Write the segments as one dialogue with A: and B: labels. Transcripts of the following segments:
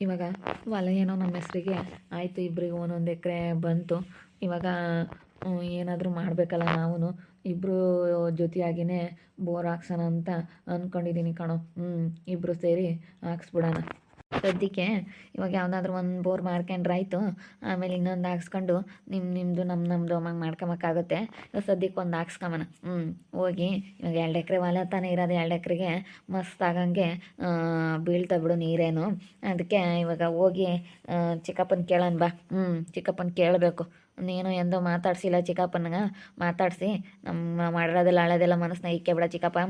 A: ಇವಾಗ ಹೊಲ ಏನೋ ನಮ್ಮ ಹೆಸರಿಗೆ ಆಯಿತು ಇಬ್ಬರಿಗೂ ಒಂದೊಂದು ಎಕರೆ ಬಂತು. ಇವಾಗ ಏನಾದರೂ ಮಾಡಬೇಕಲ್ಲ ನಾವು ಇಬ್ಬರು ಜೊತೆಯಾಗಿಯೇ ಬೋರ್ ಹಾಕ್ಸೋಣ ಅಂತ ಅಂದ್ಕೊಂಡಿದ್ದೀನಿ ಕಣೋ. ಹ್ಞೂ ಇಬ್ಬರು ಸೇರಿ ಹಾಕ್ಸ್ಬಿಡೋಣ. ಸದ್ಯಕ್ಕೆ ಇವಾಗ ಯಾವುದಾದ್ರೂ ಒಂದು ಬೋರ್ ಮಾಡ್ಕೊಂಡ್ರೆ ಆಯಿತು ಆಮೇಲೆ ಇನ್ನೊಂದು ಹಾಕ್ಸ್ಕೊಂಡು ನಿಮ್ಮ ನಿಮ್ಮದು ನಮ್ಮ ನಮ್ಮದು ಅಮ್ಮಂಗೆ ಮಾಡ್ಕೊಬೇಕಾಗುತ್ತೆ ಇವಾಗ ಸದ್ಯಕ್ಕೆ ಒಂದು ಹಾಕ್ಸ್ಕೊಂಬನ ಹ್ಞೂ ಹೋಗಿ ಇವಾಗ ಎರಡು ಎಕರೆ ಹೊಲ ತಾನೇ ಇರೋದು, ಎರಡು ಎಕರೆಗೆ ಮಸ್ತ್ ಆಗಂಗೆ ಬೀಳ್ತಾ ಬಿಡು ನೀರೇನು. ಅದಕ್ಕೆ ಇವಾಗ ಹೋಗಿ ಚಿಕ್ಕಪ್ಪನ ಕೇಳೋಣ ಬಾ. ಹ್ಞೂ ಚಿಕ್ಕಪ್ಪನ ಕೇಳಬೇಕು. ನೀನು ಎಂದೋ ಮಾತಾಡ್ಸಿಲ್ಲ ಚಿಕ್ಕಪ್ಪನಿಗೆ. ಮಾತಾಡಿಸಿ, ನಮ್ಮ ಮಾಡಿರೋದೆಲ್ಲ ಹಳೋದೆಲ್ಲ ಮನಸ್ಸನ್ನ ಇಕ್ಕೆ ಬಿಡ ಚಿಕ್ಕಪ್ಪ.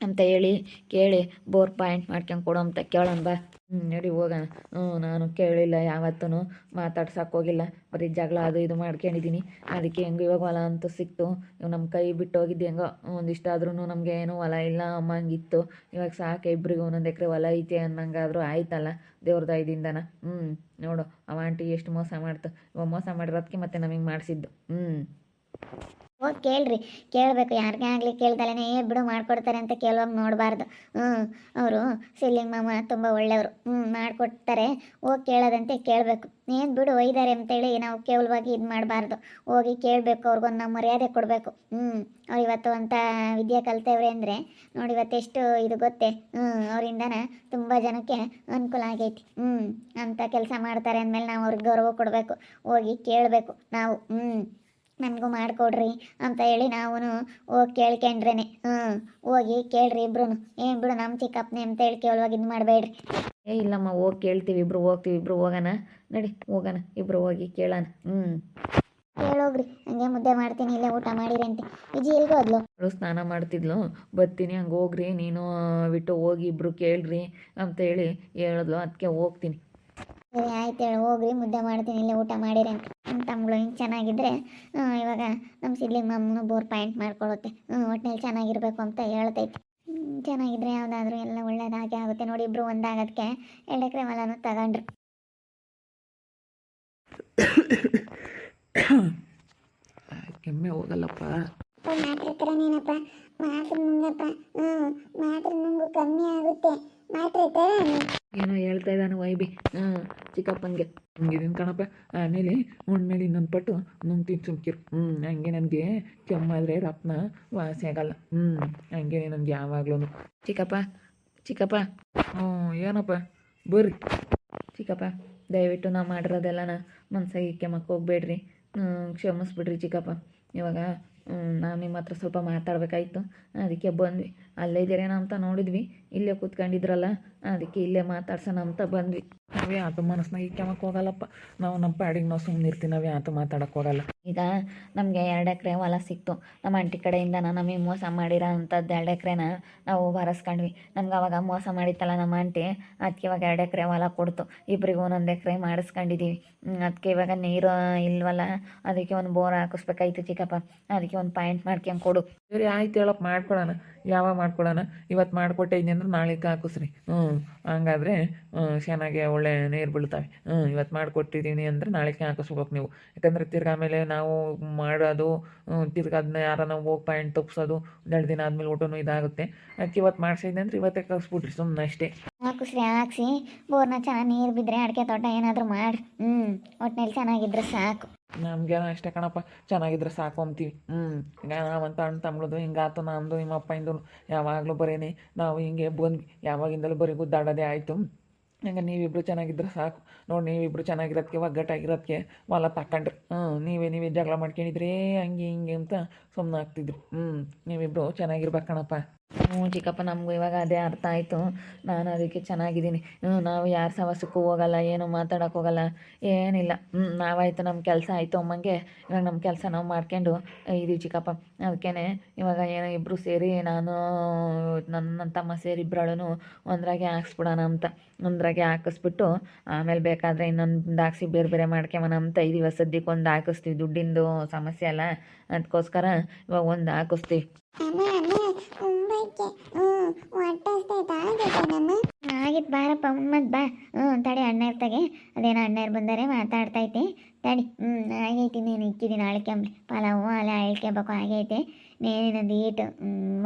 A: ಅಂತ ಹೇಳಿ ಕೇಳಿ ಬೋರ್ ಪಾಯಿಂಟ್ ಮಾಡ್ಕೊಂಡು ಕೊಡು ಅಂತ ಕೇಳೋಣ ಬಾ. ಹ್ಞೂ ನಡಿ ಹೋಗೋಣ. ಹ್ಞೂ ನಾನು ಕೇಳಿಲ್ಲ ಯಾವತ್ತೂ ಮಾತಾಡ್ಸಕ್ಕೆ ಹೋಗಿಲ್ಲ. ಬರೀ ಜಗಳ ಅದು ಇದು ಮಾಡ್ಕೊಂಡಿದ್ದೀನಿ ಅದಕ್ಕೆ ಹೆಂಗೋ ಇವಾಗ ಹೊಲ ಅಂತೂ ಸಿಕ್ತು. ಇವಾಗ ನಮ್ಮ ಕೈ ಬಿಟ್ಟು ಹೋಗಿದ್ದೆ ಹೆಂಗೋ. ಒಂದಿಷ್ಟು ಆದ್ರೂ ನಮಗೆ ಏನೂ ಹೊಲ ಇಲ್ಲ, ಅಮ್ಮಂಗಿತ್ತು. ಇವಾಗ ಸಾಕು ಇಬ್ಬರಿಗೂ ಒಂದೊಂದು ಎಕರೆ ಹೊಲ ಐತೆ ಅನ್ನಂಗಾದ್ರೂ ಆಯ್ತಲ್ಲ ದೇವ್ರ ದಯದಿಂದನ. ಹ್ಞೂ ನೋಡು, ಅವ ಆಂಟಿ ಎಷ್ಟು ಮೋಸ ಮಾಡ್ತು. ಇವಾಗ ಮೋಸ ಮಾಡಿರೋದಕ್ಕೆ ಮತ್ತೆ ನಮಗೆ ಮಾಡಿಸಿದ್ದು. ಹ್ಞೂ
B: ಹೋಗಿ ಕೇಳ್ರಿ. ಕೇಳಬೇಕು. ಯಾರಿಗೇ ಆಗಲಿ ಕೇಳ್ದಲೇ ಬಿಡು, ಮಾಡ್ಕೊಡ್ತಾರೆ ಅಂತ ಕೇಳುವಾಗ ನೋಡಬಾರ್ದು. ಹ್ಞೂ ಅವರು ಸಿಲ್ಲಿಂಗ್ ಮಾಮ ತುಂಬ ಒಳ್ಳೆಯವರು. ಹ್ಞೂ ಮಾಡಿಕೊಡ್ತಾರೆ. ಹೋಗಿ ಕೇಳೋದಂತೆ ಕೇಳಬೇಕು. ಏನು ಬಿಡು, ಒಯ್ದಾರೆ ಅಂತೇಳಿ ನಾವು ಕೇವಲವಾಗಿ ಇದು ಮಾಡಬಾರ್ದು. ಹೋಗಿ ಕೇಳಬೇಕು ಅವ್ರಿಗೊಂದು ನಾವು ಮರ್ಯಾದೆ ಕೊಡಬೇಕು. ಹ್ಞೂ ಅವ್ರು ಇವತ್ತು ಅಂತ ವಿದ್ಯೆ ಕಲ್ತೇವ್ರೆ ಅಂದರೆ, ನೋಡಿ ಇವತ್ತೆಷ್ಟು ಇದು ಗೊತ್ತೇ. ಹ್ಞೂ ಅವರಿಂದನ ತುಂಬ ಜನಕ್ಕೆ ಅನುಕೂಲ ಆಗೈತಿ. ಹ್ಞೂ ಅಂತ ಕೆಲಸ ಮಾಡ್ತಾರೆ ಅಂದಮೇಲೆ ನಾವು ಅವ್ರಿಗೆ ಗೌರವ ಕೊಡಬೇಕು. ಹೋಗಿ ಕೇಳಬೇಕು ನಾವು. ಹ್ಞೂ ನನಗೂ ಮಾಡಿಕೊಡ್ರಿ ಅಂತ ಹೇಳಿ ನಾವು ಹೋಗಿ ಕೇಳ್ಕೊಂಡ್ರೇನೆ. ಹ್ಞೂ ಹೋಗಿ ಕೇಳ್ರಿ ಇಬ್ರು ಏನು ಬಿಡು ನಮ್ಮ ಚಿಕ್ಕಪ್ಪನೇ ಅಂತ ಹೇಳಿ ಕೇಳುವಾಗ ಇದು ಮಾಡಬೇಡ್ರಿ.
A: ಏ ಇಲ್ಲಮ್ಮ ಹೋಗಿ ಕೇಳ್ತೀವಿ ಇಬ್ರು ಹೋಗ್ತೀವಿ ಇಬ್ರು ಹೋಗೋಣ. ನಡಿ ಹೋಗೋಣ ಇಬ್ರು ಹೋಗಿ ಕೇಳೋಣ. ಹ್ಞೂ
B: ಕೇಳೋಗ್ರಿ ಹಂಗೆ ಮುದ್ದೆ ಮಾಡ್ತೀನಿ ಇಲ್ಲೇ ಊಟ ಮಾಡಿರಿ ಅಂತ. ಇಜಿ ಎಲ್ಗೂ ಹೋದ್ಲು?
A: ಅವಳು ಸ್ನಾನ ಮಾಡ್ತಿದ್ಲು. ಬರ್ತೀನಿ ಹಂಗೆ ಹೋಗ್ರಿ ನೀನು ಬಿಟ್ಟು ಹೋಗಿ ಇಬ್ರು ಕೇಳ್ರಿ ಅಂತ ಹೇಳಿ ಹೇಳಿದ್ಲು. ಅದಕ್ಕೆ ಹೋಗ್ತೀನಿ.
B: ಸರಿ ಆಯ್ತು ಹೇಳಿ ಹೋಗ್ರಿ ಮುದ್ದೆ ಮಾಡ್ತೀನಿ ಇಲ್ಲೇ ಊಟ ಮಾಡಿರಿ ಅಂತ. ನಮ್ಮ ತಮ್ಮಗಳು ಹಿಂಗೆ ಚೆನ್ನಾಗಿದ್ರೆ ಹ್ಞೂ ಇವಾಗ ನಮ್ಮ ಸಿಡ್ಲಿಂಗ್ ಮಮ್ಮನು ಬೋರ್ ಪಾಯಿಂಟ್ ಮಾಡ್ಕೊಳುತ್ತೆ. ಹ್ಞೂ ಒಟ್ಟಿನಲ್ಲಿ ಚೆನ್ನಾಗಿರ್ಬೇಕು ಅಂತ ಹೇಳ್ತೈತಿ. ಚೆನ್ನಾಗಿದ್ರೆ ಯಾವುದಾದ್ರೂ ಎಲ್ಲ ಒಳ್ಳೇದಾಗೆ ಆಗುತ್ತೆ. ನೋಡಿ ಇಬ್ರು ಒಂದಾಗೋದಕ್ಕೆ ಎರಡು ಎಕರೆ ಹೊಲನೂ ತಗೊಂಡ್ರು.
A: ಕೆಮ್ಮೆ ಹೋಗಲ್ಲಪ್ಪ.
B: ಮಾತ್ರ ನೀನಪ್ಪ ಮಾತ್ರ ನುಂಗಪ್ಪ. ಮಾತ್ರೆ ನುಂಗು ಕಮ್ಮಿ ಆಗುತ್ತೆ.
A: ಏನೋ ಹೇಳ್ತಾ ಇದ್ದಾನೆ ವೈಬಿ ಹ್ಞೂ ಚಿಕ್ಕಪ್ಪನಿಗೆ ಇದನ್ನು ಕಣಪ್ಪ. ಆಮೇಲೆ ಉಣ್ಮೇಲೆ ಇನ್ನೊಂದು ಪಟ್ಟು ನುಂಗ್ತೀನಿ ಸುಮ್ಕಿರು ಹ್ಞೂ ಹಂಗೆ ನನಗೆ ಕೆಮ್ಮಾದರೆ ರಪ್ನ ವಾಸಿ ಆಗಲ್ಲ. ಹ್ಞೂ ಹಂಗೆ ನನಗೆ ಯಾವಾಗ್ಲೂ ಚಿಕ್ಕಪ್ಪ ಚಿಕ್ಕಪ್ಪ. ಹ್ಞೂ ಏನಪ್ಪ? ಬರ್ರಿ. ಚಿಕ್ಕಪ್ಪ, ದಯವಿಟ್ಟು ನಾವು ಮಾಡಿರೋದೆಲ್ಲನ ಮನ್ಸಾಗಿ ಕೆಮ್ಮಕ್ಕೆ ಹೋಗ್ಬೇಡ್ರಿ. ಕ್ಷಮಿಸ್ಬಿಡ್ರಿ ಚಿಕ್ಕಪ್ಪ. ಇವಾಗ ನಾನು ನಿಮ್ಮ ಹತ್ರ ಸ್ವಲ್ಪ ಮಾತಾಡಬೇಕಾಯ್ತು. ಅದಕ್ಕೆ ಬಂದ್ವಿ. ಅಲ್ಲೇ ಇದ್ದೀರೇನೋ ಅಂತ ನೋಡಿದ್ವಿ. ಇಲ್ಲೇ ಕೂತ್ಕೊಂಡಿದ್ರಲ್ಲ ಅದಕ್ಕೆ ಇಲ್ಲೇ ಮಾತಾಡ್ಸೋಣ ಅಂತ ಬಂದ್ವಿ. ನಾವೇ ಆತ ಮನಸ್ನಾಗ ಕೆಮ್ಮಕ್ಕೆ ಹೋಗಲ್ಲಪ್ಪ. ನಾವು ನಮ್ಮ ಪಾಡಿಗೆ ನಾವು ಸುಮ್ಮನೆ ಇರ್ತೀವಿ ನಾವೇ ಆತ ಮಾತಾಡಕ್ಕೆ ಹೋಗಲ್ಲ. ಈಗ ನಮಗೆ ಎರಡು ಎಕರೆ ಹೊಲ ಸಿಕ್ತು. ನಮ್ಮ ಆಂಟಿ ಕಡೆಯಿಂದ ನಮಗೆ ಮೋಸ ಮಾಡಿರೋ ಅಂಥದ್ದು ಎರಡು ಎಕರೆನ ನಾವು ಬರೆಸ್ಕೊಂಡ್ವಿ. ನಮ್ಗೆ ಅವಾಗ ಮೋಸ ಮಾಡಿತ್ತಲ್ಲ ನಮ್ಮ ಆಂಟಿ ಅದಕ್ಕೆ ಇವಾಗ ಎರಡು ಎಕರೆ ಹೊಲ ಕೊಡ್ತು. ಇಬ್ಬರಿಗೂ ಒಂದೊಂದು ಎಕರೆ ಮಾಡಿಸ್ಕೊಂಡಿದ್ದೀವಿ. ಅದಕ್ಕೆ ಇವಾಗ ನೀರು ಇಲ್ವಲ್ಲ ಅದಕ್ಕೆ ಒಂದು ಬೋರ್ ಹಾಕಿಸ್ಬೇಕಾಯ್ತು ಚಿಕ್ಕಪ್ಪ. ಅದಕ್ಕೆ ಒಂದು ಪಾಯಿಂಟ್ ಮಾಡ್ಕೊಂಡು ಕೊಡು. ಸರಿ ಆಯ್ತು ಹೇಳಪ್ಪ ಮಾಡ್ಕೊಡೋಣ. ಯಾವಾಗ ಮಾಡ್ಕೊಡೋಣ ಇವತ್ತು ಮಾಡಿಕೊಟ್ಟಿದ್ದೀನಿ ಅಂದ್ರೆ ನಾಳೆ ಹಾಕಿಸ್ರಿ. ಹ್ಞೂ ಹಂಗಾದ್ರೆ ಚೆನ್ನಾಗಿ ಒಳ್ಳೆ ನೀರು ಬೀಳ್ತಾವೆ. ಹ್ಞೂ ಇವತ್ತು ಮಾಡಿಕೊಟ್ಟಿದ್ದೀನಿ ಅಂದರೆ ನಾಳೆ ಹಾಕಿಸ್ಬೇಕು ನೀವು. ಯಾಕಂದರೆ ತಿರ್ಗಿ ಆಮೇಲೆ ನಾವು ಮಾಡೋದು ತಿರ್ಗಿ ಅದನ್ನ ಯಾರನ್ನ ಹೋಗಿ ಪಾಯಿಂಟ್ ತಪ್ಪಿಸೋದು ಒಂದೆರಡು ದಿನ ಆದಮೇಲೆ ಊಟನೂ ಇದಾಗುತ್ತೆ. ಅದಕ್ಕೆ ಇವತ್ತು ಮಾಡಿಸಿದ್ದೆ ಅಂದ್ರೆ ಇವತ್ತೇ ಕಳಿಸ್ಬಿಟ್ರಿ ಸುಮ್ಮನೆ ಅಷ್ಟೇ.
B: ಹಾಕಿಸ್ರಿ ಹಾಕ್ಸಿ, ಬೋರ್ನ ಚೆನ್ನಾಗಿ ನೀರು ಬಿದ್ದರೆ ಅಡಿಕೆ ತೋಟ ಏನಾದರೂ ಮಾಡಿ. ಹ್ಞೂ ಒಟ್ಟಿನಲ್ಲಿ ಚೆನ್ನಾಗಿದ್ರೆ ಸಾಕು.
A: ನಮ್ಗೇನೋ ಅಷ್ಟೇ ಕಣಪ್ಪ, ಚೆನ್ನಾಗಿದ್ರೆ ಸಾಕು ಅಂತೀವಿ. ಹ್ಞೂ ಈಗ ನಾವಂತ ಅಣ್ಣ ತಮ್ಮಳದು ಹಿಂಗಾತು ನಮ್ಮದು ನಿಮ್ಮ ಅಪ್ಪಂದು ಯಾವಾಗಲೂ ಬರೀನಿ, ನಾವು ಹಿಂಗೆ ಬಂದ್ವಿ ಯಾವಾಗಿಂದಲೂ ಬರೀ ಗುದ್ದಾಡೋದೇ ಆಯಿತು. ಹಂಗೆ ನೀವಿಬ್ರು ಚೆನ್ನಾಗಿದ್ರೆ ಸಾಕು. ನೋಡಿ ನೀವಿಬ್ಬರು ಚೆನ್ನಾಗಿರೋದಕ್ಕೆ ಒಗ್ಗಟ್ಟಾಗಿರೋದಕ್ಕೆ ಹೊಲ ತಕೊಂಡ್ರಿ ಹ್ಞೂ ನೀವೇ ನೀವೇ ಜಗಳ ಮಾಡ್ಕೊಂಡಿದ್ರಿ, ಹಂಗೆ, ಹಿಂಗೆ ಅಂತ ಸುಮ್ಮನೆ ಆಗ್ತಿದ್ರು. ಹ್ಞೂ ನೀವಿಬ್ರು ಚೆನ್ನಾಗಿರ್ಬೇಕು ಕಣಪ್ಪ. ಹ್ಞೂ ಚಿಕ್ಕಪ್ಪ, ನಮಗೂ ಇವಾಗ ಅದೇ ಅರ್ಥ ಆಯಿತು. ನಾನು ಅದಕ್ಕೆ ಚೆನ್ನಾಗಿದ್ದೀನಿ. ಹ್ಞೂ, ನಾವು ಯಾರ ಸವಸಕ್ಕೂ ಹೋಗಲ್ಲ, ಏನು ಮಾತಾಡೋಕೆ ಹೋಗಲ್ಲ, ಏನಿಲ್ಲ. ಹ್ಞೂ, ನಾವಾಯಿತು ನಮ್ಮ ಕೆಲಸ ಆಯಿತು ಅಮ್ಮಂಗೆ. ಇವಾಗ ನಮ್ಮ ಕೆಲಸ ನಾವು ಮಾಡ್ಕೊಂಡು ಇದೀವಿ ಚಿಕ್ಕಪ್ಪ. ಅದಕ್ಕೇ ಇವಾಗ ಏನೋ ಇಬ್ಬರು ಸೇರಿ ನಾನು ನನ್ನ ತಮ್ಮ ಸೇರಿ ಇಬ್ಬರಳೂ ಒಂದ್ರಾಗೆ ಹಾಕ್ಸ್ಬಿಡೋಣ ಅಂತ. ಒಂದ್ರಾಗೆ ಹಾಕಿಸ್ಬಿಟ್ಟು, ಆಮೇಲೆ ಬೇಕಾದರೆ ಇನ್ನೊಂದು ಹಾಕ್ಸಿ ಬೇರೆ ಬೇರೆ ಮಾಡ್ಕೊಂಬನ ಅಂತ ಇದೀವಿ. ಸದ್ಯಕ್ಕೆ ಒಂದು ಹಾಕಿಸ್ತೀವಿ. ದುಡ್ಡಿಂದು ಸಮಸ್ಯೆ ಅಲ್ಲ. ಅದಕ್ಕೋಸ್ಕರ ಇವಾಗ ಒಂದು ಹಾಕಿಸ್ತೀವಿ.
B: ಅಮ್ಮ ಹ್ಞೂ ಆಗಿತ್ತು ಬಾರಪ್ಪ ಮತ್ತೆ ಬಾ. ಹ್ಞೂ, ತಡಿ ಅಣ್ಣ ಇರ್ತಾಗೆ. ಅದೇನೋ ಅಣ್ಣರು ಬಂದರೆ ಮಾತಾಡ್ತೈತೆ ತಡಿ, ಹ್ಞೂ ಆಗೈತಿ ನೀನು ಇಕ್ಕಿದ್ದೀನಿ ಅಳ್ಕೊಂಬ್ಲಿ ಪಲಾವು ಅಲ್ಲ ಅಳ್ಕೊಬೇಕು ಆಗೈತೆ ನೇನೊಂದು ಈಟು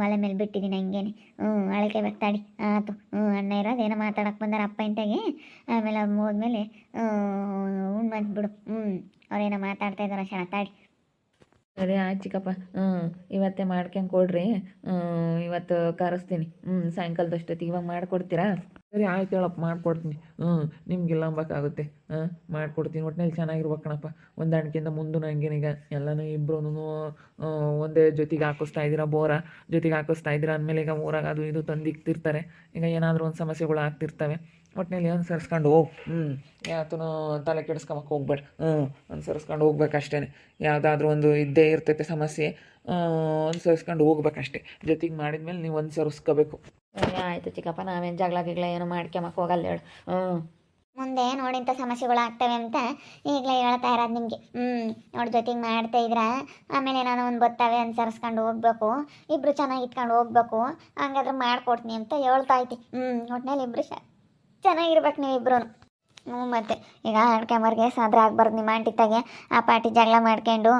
B: ಒಲೆ ಮೇಲೆ ಬಿಟ್ಟಿದ್ದೀನಿ ಹಂಗೇನೆ. ಹ್ಞೂ ಅಳ್ಕೆಬೇಕು ತಡಿ. ಆತು, ಹ್ಞೂ, ಅಣ್ಣ ಇರೋ ಅದೇನೋ ಮಾತಾಡಕ್ಕೆ ಬಂದಾರ ಅಪ್ಪ ಇಂತಾಗೆ ಆಮೇಲೆ ಅವ್ರು ಹೋದ್ಮೇಲೆ ಉಣ್ಮಂತ ಬಿಡು. ಹ್ಞೂ, ಅವ್ರೇನೋ ಮಾತಾಡ್ತಾ ಇದ್ದಾರೆ ಶಾ ತಾಡಿ.
A: ಸರಿ ಆಯ್ತು ಚಿಕ್ಕಪ್ಪ ಹ್ಞೂ ಇವತ್ತೇ ಮಾಡ್ಕೊಂಡು ಕೊಡ್ರಿ. ಇವತ್ತು ಕರೆಸ್ತೀನಿ. ಹ್ಞೂ ಸಾಯಂಕಾಲದಷ್ಟೊತ್ತಿಗೆ ಇವಾಗ ಮಾಡಿಕೊಡ್ತೀರಾ? ಸರಿ, ಆಯ್ತು ಹೇಳಪ್ಪ, ಮಾಡ್ಕೊಡ್ತೀನಿ. ಹ್ಞೂ ನಿಮ್ಗೆಲ್ಲ ಅಂಬಕ್ಕಾಗುತ್ತೆ ಹಾಂ, ಮಾಡಿಕೊಡ್ತೀನಿ. ಒಟ್ಟಿನಲ್ಲಿ ಚೆನ್ನಾಗಿರ್ಬೇಕು ಕಣಪ್ಪ. ಹೊಂದಾಣಿಕೆಯಿಂದ ಮುಂದೂ ಹಂಗೇನೀಗ ಎಲ್ಲನೂ ಇಬ್ಬರೂ ಒಂದೇ ಜೊತೆಗೆ ಹಾಕಿಸ್ತಾ ಇದ್ದೀರಾ, ಬೋರ ಜೊತೆಗೆ ಹಾಕಿಸ್ತಾ ಇದ್ದೀರಾ ಅಂದಮೇಲೆ ಈಗ ಊರಾಗ ಅದು ಇದು ತಂದಿಕ್ತಿರ್ತಾರೆ. ಈಗ ಏನಾದರೂ ಒಂದು ಸಮಸ್ಯೆಗಳು ಆಗ್ತಿರ್ತವೆ. ಒಟ್ಟಿನಲ್ಲಿ ಅನುಸರಿಸ್ಕೊಂಡು ಹೋಗಿ. ಹ್ಞೂ ಯಾವತ್ತೂ ತಲೆ ಕೆಡಿಸ್ಕೊಂಬಕ್ಕೆ ಹೋಗ್ಬೇಡ. ಹ್ಞೂ, ಅನುಸರಿಸ್ಕೊಂಡು ಹೋಗ್ಬೇಕಷ್ಟೇ ಯಾವುದಾದ್ರೂ ಒಂದು ಇದ್ದೇ ಇರ್ತೈತೆ ಸಮಸ್ಯೆ. ಅನುಸರಿಸ್ಕೊಂಡು ಹೋಗ್ಬೇಕಷ್ಟೇ. ಜೊತೆಗೆ ಮಾಡಿದ್ಮೇಲೆ ನೀವು ಅನುಸರಿಸ್ಕೋಬೇಕು ಆಯಿತು ಚಿಕ್ಕಪ್ಪ ನಾವೇನು ಜಗಳ ಗಿಗಳ ಏನು ಮಾಡ್ಕೊಂಬಕ್ಕೆ ಹೋಗಲ್ಲ ಹೇಳು. ಹ್ಞೂ
B: ಮುಂದೆ ನೋಡಿ ಇಂಥ ಸಮಸ್ಯೆಗಳು ಆಗ್ತವೆ ಅಂತ ಈಗಲೇ ಹೇಳ್ತಾ ಇರೋದು ನಿಮಗೆ. ಹ್ಞೂ ನೋಡಿ ಜೊತೆಗೆ ಮಾಡ್ತಾ ಇದ್ರೆ ಆಮೇಲೆ ಏನಾದ್ರು ಒಂದು ಬರ್ತಾವೆ ಅನುಸರಿಸ್ಕೊಂಡು ಹೋಗ್ಬೇಕು. ಇಬ್ಬರು ಚೆನ್ನಾಗಿ ಇಟ್ಕೊಂಡು ಹೋಗ್ಬೇಕು. ಹಂಗಾದ್ರೆ ಮಾಡ್ಕೊಡ್ತೀನಿ ಅಂತ ಹೇಳ್ತಾ ಐತಿ ಹ್ಞೂ ಒಟ್ನಲ್ಲಿ ಇಬ್ಬರು ಚೆನ್ನಾಗಿರ್ಬೇಕು ನೀವು ಇಬ್ಬರು ಹ್ಞೂ, ಮತ್ತೆ ಈಗ ಅಡ್ಕೊಂಬರ್ಗೆ ಸಾದ್ರ ಆಗ್ಬಾರ್ದು ನಿಮ್ಮ ಆಂಟಿತಾಗೆ ಆ ಪಾಟಿ ಜಗಳ ಮಾಡ್ಕೊಂಡು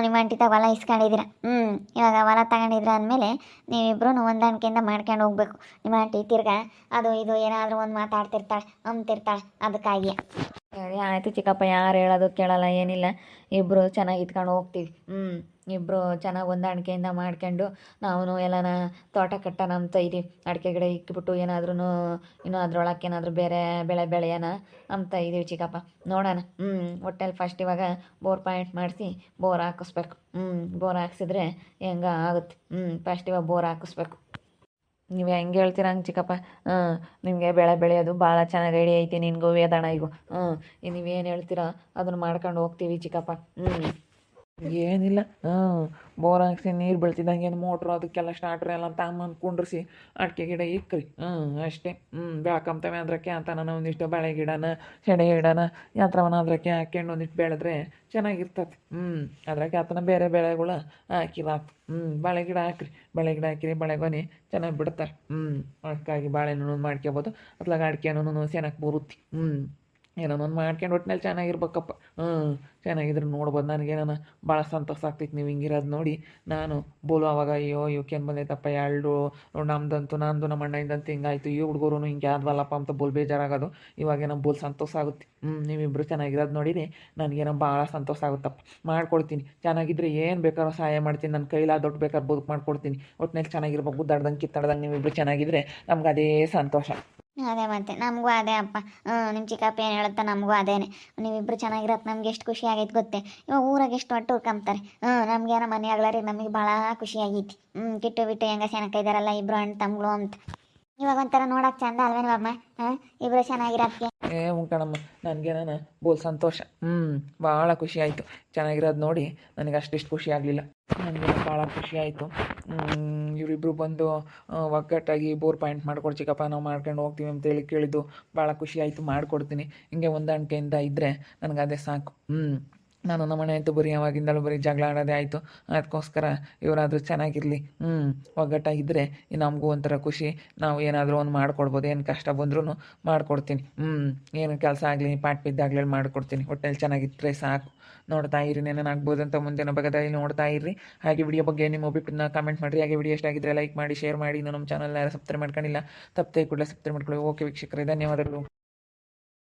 B: ನಿಮ್ಮ ಆಂಟಿತಾಗ ಹೊಲ ಇಸ್ಕೊಂಡಿದ್ದೀರ ಹ್ಞೂ, ಇವಾಗ ಹೊಲ ತಗೊಂಡಿದ್ರ ಅಂದಮೇಲೆ ನೀವಿಬ್ರು ಹೊಂದಾಣಿಕೆಯಿಂದ ಮಾಡ್ಕೊಂಡು ಹೋಗ್ಬೇಕು. ನಿಮ್ಮ ಆಂಟಿ ತಿರ್ಗಾ, ಅದು ಇದು ಏನಾದರೂ ಒಂದು ಮಾತಾಡ್ತಿರ್ತಾಳೆ ಅಂತಿರ್ತಾಳೆ ಅದಕ್ಕಾಗಿ.
A: ಸರಿ ಆಯಿತು ಚಿಕ್ಕಪ್ಪ, ಯಾರು ಹೇಳೋದು ಕೇಳಲ್ಲ, ಏನಿಲ್ಲ. ಇಬ್ಬರು ಚೆನ್ನಾಗಿ ಇಟ್ಕೊಂಡು ಹೋಗ್ತೀವಿ. ಹ್ಞೂ ಇಬ್ಬರು ಚೆನ್ನಾಗಿ ಹೊಂದಾಣಿಕೆಯಿಂದ ಮಾಡ್ಕೊಂಡು ನಾವು ಎಲ್ಲನ ತೋಟ ಕಟ್ಟ ಅಂತ ತೈರಿ ಅಡಿಕೆ ಗಿಡ ಇಕ್ಬಿಟ್ಟು ಏನಾದ್ರೂ ಇನ್ನೂ ಅದ್ರೊಳಕ್ಕೆ ಏನಾದರೂ ಬೇರೆ ಬೆಳೆ ಬೆಳೆಯೋಣ ಅಂತ ಇದೀವಿ ಚಿಕ್ಕಪ್ಪ. ನೋಡೋಣ. ಹ್ಞೂ ಒಟ್ಟಲ್ಲಿ ಫಸ್ಟ್ ಇವಾಗ ಬೋರ್ ಪಾಯಿಂಟ್ ಮಾಡಿಸಿ ಬೋರ್ ಹಾಕಿಸ್ಬೇಕು. ಹ್ಞೂ ಬೋರ್ ಹಾಕ್ಸಿದ್ರೆ ಹೆಂಗ ಆಗುತ್ತೆ. ಹ್ಞೂ ಫಸ್ಟ್ ಇವಾಗ ಬೋರ್ ಹಾಕಿಸ್ಬೇಕು. ನೀವು ಹೆಂಗೆ ಹೇಳ್ತೀರ ಹಂಗೆ ಚಿಕ್ಕಪ್ಪ? ಹಾಂ ನಿಮಗೆ ಬೆಳೆ ಬೆಳೆಯೋದು ಭಾಳ ಚೆನ್ನಾಗಿ ಐಡಿಯಾ ಐತಿ, ನಿನಗೂ ವೇದಣ ಈಗ ಹ್ಞೂ ನೀವೇನು ಹೇಳ್ತೀರ? ಅದನ್ನು ಮಾಡ್ಕೊಂಡು ಹೋಗ್ತೀವಿ ಚಿಕ್ಕಪ್ಪ. ಹ್ಞೂ ಏನಿಲ್ಲ. ಹಾಂ ಬೋರ್ ಹಾಕ್ಸಿ ನೀರು ಬೀಳ್ತಿದ್ದಂಗೆ ಮೋಟ್ರು ಅದಕ್ಕೆಲ್ಲ ಸ್ಟಾರ್ಟ್ರ್ ಎಲ್ಲ ತಾಮನ್ ಕುಂಡ್ರಿಸಿ. ಅಡಿಕೆ ಗಿಡ ಇಕ್ರಿ. ಹ್ಞೂ ಅಷ್ಟೇ. ಹ್ಞೂ ಬೆಳ್ಕೊಂತವೆ ಅಂತ ನಾನು ಒಂದಿಷ್ಟು ಬಾಳೆ ಗಿಡನ ಸೆಡೆ ಗಿಡನ, ಯಂತ್ರವನ್ನ ಅದ್ರಕ್ಕೆ ಹಾಕ್ಕೊಂಡು ಒಂದಿಷ್ಟು ಬೆಳೆದ್ರೆ ಚೆನ್ನಾಗಿರ್ತದೆ. ಹ್ಞೂ ಅದ್ರಾಗೆ ಆತನ ಬೇರೆ ಬೆಳೆಗಳು ಹಾಕಿಲ್ಲ ಹ್ಞೂ ಬಾಳೆ ಗಿಡ ಹಾಕ್ರಿ. ಬಾಳೆ ಗಿಡ ಹಾಕಿರಿ ಬಾಳೆಗೊನೆ ಚೆನ್ನಾಗಿ ಬಿಡ್ತಾರೆ. ಹ್ಞೂ ಅದಕ್ಕಾಗಿ ಬಾಳೆಹಣ್ಣು ಮಾಡ್ಕೊಬೋದು ಅದ್ರಾಗ ಅಡಿಕೆನೂ ಚೆನ್ನಾಗಿ ಬರುತ್ತೆ. ಹ್ಞೂ ಏನೋ ಒಂದು ಮಾಡ್ಕೊಂಡು ಒಟ್ಟಿನಲ್ಲಿ ಚೆನ್ನಾಗಿರ್ಬೇಕಪ್ಪ. ಹ್ಞೂ ಚೆನ್ನಾಗಿದ್ರೆ ನೋಡ್ಬೋದು ನನಗೇನ ಭಾಳ ಸಂತೋಷ ಆಗ್ತೈತೆ ನೀವು ಹಿಂಗಿರೋದು ನೋಡಿ. ನಾನು ಬೋಲು ಅವಾಗ, ಅಯ್ಯೋ ಇವಕ್ಕೇನು ಬಂದೈತಪ್ಪ ಎರಡು ನಮ್ದಂತೂ ನಂದು ನಮ್ಮ ಅಣ್ಣಂದಂತೂ ಹಿಂಗಾಯ್ತು. ಈ ಹುಡುಗರು ಹಿಂಗೆ ಆದ್ವಲ್ಲಪ್ಪ ಅಂತ ಬೋಲ್ ಬೇಜಾರಾಗೋದು. ಇವಾಗೇನೋ ಬೋಲ್ ಸಂತೋಷ ಆಗುತ್ತೆ. ಹ್ಞೂ ನೀವಿಬ್ಬರು ಚೆನ್ನಾಗಿರೋದು ನೋಡಿರಿ ನನಗೇನೋ ಭಾಳ ಸಂತೋಷ ಆಗುತ್ತಪ್ಪ. ಮಾಡ್ಕೊಡ್ತೀನಿ. ಚೆನ್ನಾಗಿದ್ರೆ ಏನು ಬೇಕಾದ್ರೂ ಸಹಾಯ ಮಾಡ್ತೀನಿ. ನನ್ನ ಕೈಲಾದ ದೊಡ್ಡ ಬೇಕಾದ್ರೆ ಬದುಕು ಮಾಡ್ಕೊಡ್ತೀನಿ. ಒಟ್ಟಿನಲ್ಲಿ ಚೆನ್ನಾಗಿರ್ಬೇಕು ಕಿತ್ತಾಡ್ದಂಗೆ ನೀವಿಬ್ಬರು ಚೆನ್ನಾಗಿದ್ರೆ ನಮ್ಗೆ ಅದೇ ಸಂತೋಷ.
B: ಅದೇ ಮತ್ತೆ, ನಮಗೂ ಅದೇ ಅಪ್ಪ. ನಿಮ್ಮ ಚಿಕ್ಕಪ್ಪ ಏನು ಹೇಳುತ್ತೆ ನಮಗೂ ಅದೇನೆ. ನೀವಿಬ್ಬರು ಚೆನ್ನಾಗಿರತ್ತೆ ನಮ್ಗೆ ಎಷ್ಟು ಖುಷಿ ಆಗೈತೆ ಗೊತ್ತೇ? ಇವಾಗ ಊರಾಗ ಎಷ್ಟು ಒಟ್ಟು ಹುರ್ಕೊಂತಾರೆ ಹ್ಞೂ ನಮಗೇನೋ ಮನೆ ಆಗ್ಲಾರಿ ನಮಗೆ ಭಾಳ ಖುಷಿ ಆಗೈತಿ. ಹ್ಞೂ ಕಿಟ್ಟು ಬಿಟ್ಟು ಹೆಂಗ ಸೆನಕ ಇದ್ದಾರಲ್ಲ ಇಬ್ರು ಅಣ್ಣ ತಮ್ಗಳು ಅಂತ. ಇವಾಗ ಒಂಥರ ನೋಡಕ್ಕೆ ಚಂದ ಅಲ್ವೇನು ಅಮ್ಮ ಹಾಂ ಇಬ್ಬರು ಚೆನ್ನಾಗಿರಕ್ಕೆ
A: ಏ ನನಗೆ ಏನಾನ ಬೋಲ್ ಸಂತೋಷ. ಹ್ಞೂ ಭಾಳ ಖುಷಿ ಆಯಿತು. ಚೆನ್ನಾಗಿರೋದು ನೋಡಿ ನನಗೆ ಅಷ್ಟಿಷ್ಟು ಖುಷಿ ಆಗಲಿಲ್ಲ. ನನಗೆ ಭಾಳ ಖುಷಿ ಆಯಿತು. ಇವರಿಬ್ಬರು ಬಂದು ಒಗ್ಗಟ್ಟಾಗಿ ಬೋರ್ ಪಾಯಿಂಟ್ ಮಾಡ್ಕೊಡು ಚಿಕ್ಕಪ್ಪ. ನಾವು ಮಾಡ್ಕೊಂಡು ಹೋಗ್ತೀವಿ ಅಂತೇಳಿ ಕೇಳಿದ್ದು. ಭಾಳ ಖುಷಿ ಮಾಡಿಕೊಡ್ತೀನಿ. ಹಿಂಗೆ ಹೊಂದಾಣಿಕೆಯಿಂದ ಇದ್ದರೆ ನನಗೆ ಅದೇ ಸಾಕು. ಹ್ಞೂ ನಾನು ನಮ್ಮ ಮನೆ ಆಯಿತು ಬರೀ ಯಾವಾಗಿಂದಲೂ ಬರೀ ಜಗಳ ಆಡೋದೇ ಆಯಿತು. ಅದಕ್ಕೋಸ್ಕರ ಇವರಾದರೂ ಚೆನ್ನಾಗಿರಲಿ. ಹ್ಞೂ ಒಗ್ಗಟ್ಟಾಗಿದ್ದರೆ ನಮಗೂ ಒಂಥರ ಖುಷಿ. ನಾವು ಏನಾದರೂ ಒಂದು ಮಾಡ್ಕೊಡ್ಬೋದು. ಏನು ಕಷ್ಟ ಬಂದ್ರೂ ಮಾಡ್ಕೊಡ್ತೀನಿ. ಹ್ಞೂ ಏನು ಕೆಲಸ ಆಗಲಿ, ಪಾಟ್ ಬಿದ್ದಾಗಲೇ ಮಾಡಿಕೊಡ್ತೀನಿ. ಹೊಟ್ಟೆಲಿ ಚೆನ್ನಾಗಿದ್ದರೆ ಸಾಕು. ನೋಡ್ತಾ ಇರಿ ನೆನಾಗ್ಬೋದು ಅಂತ ಮುಂದಿನ ಭಾಗದಲ್ಲಿ ನೋಡ್ತಾ ಇರಿ ಹಾಗೆ ವಿಡಿಯೋ ಬಗ್ಗೆ ನಿಮ್ಮ ಅಭಿಪ್ರಾಯನ ಕಮೆಂಟ್ ಮಾಡಿರಿ. ಹಾಗೆ ವಿಡಿಯೋ ಎಷ್ಟಾಗಿದ್ದರೆ ಲೈಕ್ ಮಾಡಿ ಶೇರ್ ಮಾಡಿ. ನಮ್ಮ ಚಾನಲ್ನ ಯಾರು ಸಬ್ಸ್ಕ್ರೈಬ್ ಮಾಡ್ಕೊಂಡಿಲ್ಲ, ತಪ್ಪದೆ ಕೂಡಲೇ ಸಬ್ಸ್ಕ್ರೈಬ್ ಮಾಡ್ಕೊಳ್ಳಿ. ಓಕೆ ವೀಕ್ಷಕರೇ, ಧನ್ಯವಾದಗಳು.